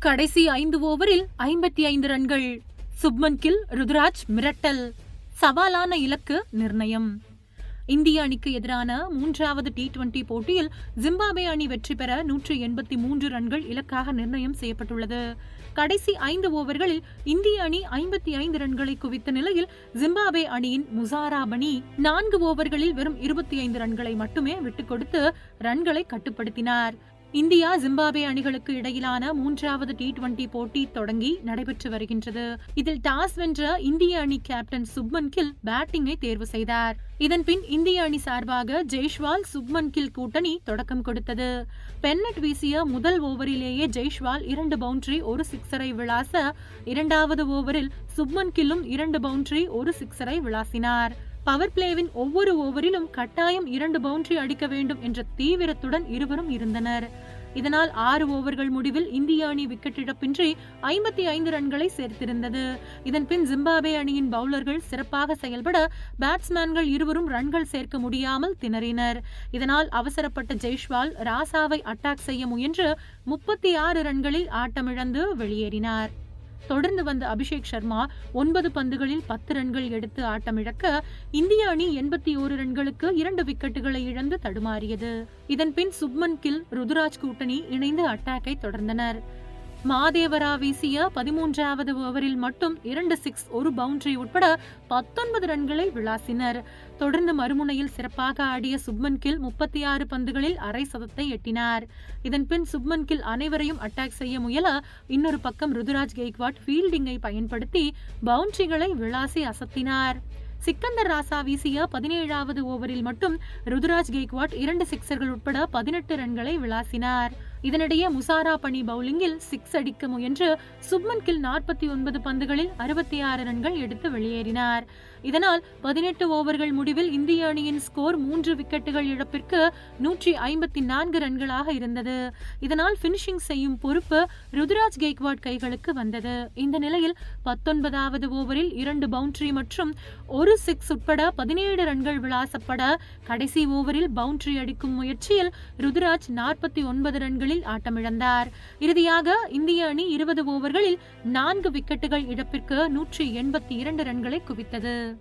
கடைசி ஐந்து ஓவரில் ஐம்பத்தி ஐந்து ரன்கள். சுப்மன் கில் ருத்ராஜ் மிரட்டல். சவாலான இலக்கு நிர்ணயம். இந்திய அணிக்கு எதிரான மூன்றாவது டி டுவெண்டி போட்டியில் ஜிம்பாபே அணி வெற்றி பெற நூற்றி எண்பத்தி மூன்று ரன்கள் இலக்காக நிர்ணயம் செய்யப்பட்டுள்ளது. கடைசி ஐந்து ஓவர்களில் இந்திய அணி ஐம்பத்தி ஐந்து ரன்களை குவித்த நிலையில் ஜிம்பாபே அணியின் முசாரா அணி நான்கு ஓவர்களில் வெறும் இருபத்தி ஐந்து ரன்களை மட்டுமே விட்டுக் கொடுத்து ரன்களை கட்டுப்படுத்தினார். இந்தியா ஜிம்பாபே அணிகளுக்கு இடையிலான மூன்றாவது டி டுவெண்டி போட்டி தொடங்கி நடைபெற்று வருகின்றது. இதில் டாஸ் வென்ற இந்திய அணி கேப்டன் சுப்மன் கில் பேட்டிங்கை தேர்வு செய்தார். இதன்பின் இந்திய அணி சார்பாக ஜெய்ஷ்வால் சுப்மன் கில் கூட்டணி தொடக்கம் கொடுத்தது. பென்னட் வீசிய முதல் ஓவரிலேயே ஜெய்ஷ்வால் இரண்டு பவுண்டரி ஒரு சிக்ஸரை விளாச இரண்டாவது ஓவரில் சுப்மன் கில்லும் இரண்டு பவுண்டரி ஒரு சிக்ஸரை விளாசினார். பவர் பிளேவின் ஒவ்வொரு ஓவரிலும் கட்டாயம் இரண்டு பவுண்டரி அடிக்க வேண்டும் என்ற தீவிரத்துடன் இருவரும் இருந்தனர். இதனால் ஆறு ஓவர்கள் முடிவில் இந்திய அணி விக்கெட் இழப்பின்றி ஐம்பத்தி ஐந்து ரன்களை சேர்த்திருந்தது. இதன் பின் ஜிம்பாபே அணியின் பவுலர்கள் சிறப்பாக செயல்பட பேட்ஸ்மேன்கள் இருவரும் ரன்கள் சேர்க்க முடியாமல் திணறினர். இதனால் அவசரப்பட்ட ஜெய்ஷ்வால் ராசாவை அட்டாக் செய்ய முயன்று முப்பத்தி ஆறு ரன்களில் ஆட்டமிழந்து வெளியேறினார். தொடர்ந்து வந்த அபிஷேக் சர்மா ஒன்பது பந்துகளில் பத்து ரன்கள் எடுத்து ஆட்டமிழக்க இந்திய அணி எண்பத்தி ஓரு ரன்களுக்கு இரண்டு விக்கெட்டுகளை இழந்து தடுமாறியது. இதன்பின் சுப்மன் கில் ருதுராஜ் கூட்டணி இணைந்து அட்டாக்கை தொடர்ந்தனர். மாதேவரா வீசிய பதிமூன்றாவது ஓவரில் மட்டும் இரண்டு சிக்ஸ் ஒரு பவுண்டரி உட்பட பத்தொன்பது ரன்களை விளாசினர். தொடர்ந்து மறுமுனையில் சிறப்பாக ஆடிய சுப்மன் கில் முப்பத்தி ஆறு பந்துகளில் அரை சதத்தை எட்டினார். இதன்பின் சுப்மன் கில் அனைவரையும் அட்டாக் செய்ய முயல இன்னொரு பக்கம் ருதுராஜ் கெய்க்வாட் ஃபீல்டிங்கை பயன்படுத்தி பவுண்டரிகளை விளாசி அசத்தினார். சிக்கந்தர் ராசா வீசிய பதினேழாவது ஓவரில் மட்டும் ருதுராஜ் கெய்க்வாட் இரண்டு சிக்சர்கள் உட்பட பதினெட்டு ரன்களை விளாசினார். இதனிடையே முசாரா பணி பவுலிங்கில் சிக்ஸ் அடிக்க முயன்று சுப்மன் கில் நாற்பத்தி ஒன்பது பந்துகளில் அறுபத்தி ஆறு ரன்கள் எடுத்து வெளியேறினார். இதனால் பதினெட்டு ஓவர்கள் முடிவில் இந்திய அணியின் ஸ்கோர் மூன்று விக்கெட்டுகள் இழப்பிற்கு நூற்றி ஐம்பத்தி நான்கு ரன்களாக இருந்தது. இதனால் பினிஷிங் செய்யும் பொறுப்பு ருதுராஜ் கெய்க்வாட் கைகளுக்கு வந்தது. இந்த நிலையில் பத்தொன்பதாவது ஓவரில் இரண்டு பவுண்டரி மற்றும் ஒரு சிக்ஸ் உட்பட பதினேழு ரன்கள் விளாசப்பட கடைசி ஓவரில் பவுண்டரி அடிக்கும் முயற்சியில் ருதுராஜ் நாற்பத்தி ஒன்பது ரன்கள் ஓவர்களில் ஆட்டமிழந்தார். இறுதியாக இந்திய அணி இருபது ஓவர்களில் நான்கு விக்கெட்டுகள் இழப்பிற்கு நூற்றி எண்பத்தி இரண்டு ரன்களை குவித்தது.